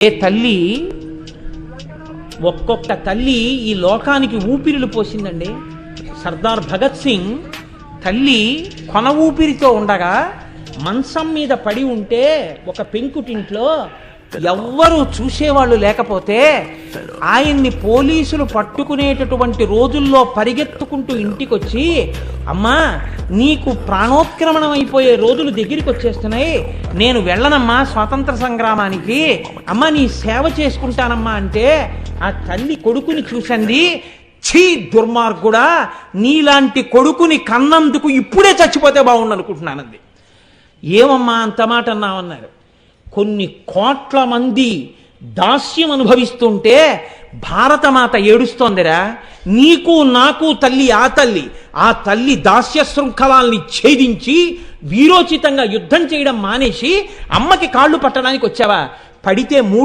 ఏ తల్లి ఒక్కొక్క తల్లి ఈ లోకానికి ఊపిరిలు పోసిందండి. సర్దార్ భగత్ సింగ్ తల్లి కొన ఊపిరితో ఉండగా మంచం మీద పడి ఉంటే ఒక పెంకుటింట్లో ఎవ్వరూ చూసేవాళ్ళు లేకపోతే ఆయన్ని పోలీసులు పట్టుకునేటటువంటి రోజుల్లో పరిగెత్తుకుంటూ ఇంటికొచ్చి అమ్మా నీకు ప్రాణోత్క్రమణం అయిపోయే రోజులు దగ్గరికి వచ్చేస్తున్నాయి నేను వెళ్ళనమ్మా స్వాతంత్ర సంగ్రామానికి. అమ్మా నీ సేవ చేసుకుంటానమ్మా అంటే ఆ తల్లి కొడుకుని చూసంది ఛీ దుర్మార్గుడా నీలాంటి కొడుకుని కన్నందుకు ఇప్పుడే చచ్చిపోతే బాగుండు అనుకుంటున్నానంది ఏమమ్మా అంత మాట అన్నామన్నారు కొన్ని కోట్ల మంది దాస్యం అనుభవిస్తుంటే భారతమాత ఏడుస్తోందిరా. నీకు నాకు తల్లి ఆ తల్లి. ఆ తల్లి దాస్య శృంఖలాల్ని ఛేదించి వీరోచితంగా యుద్ధం చేయడం మానేసి అమ్మకి కాళ్ళు పట్టడానికి వచ్చావా? పడితే మూడు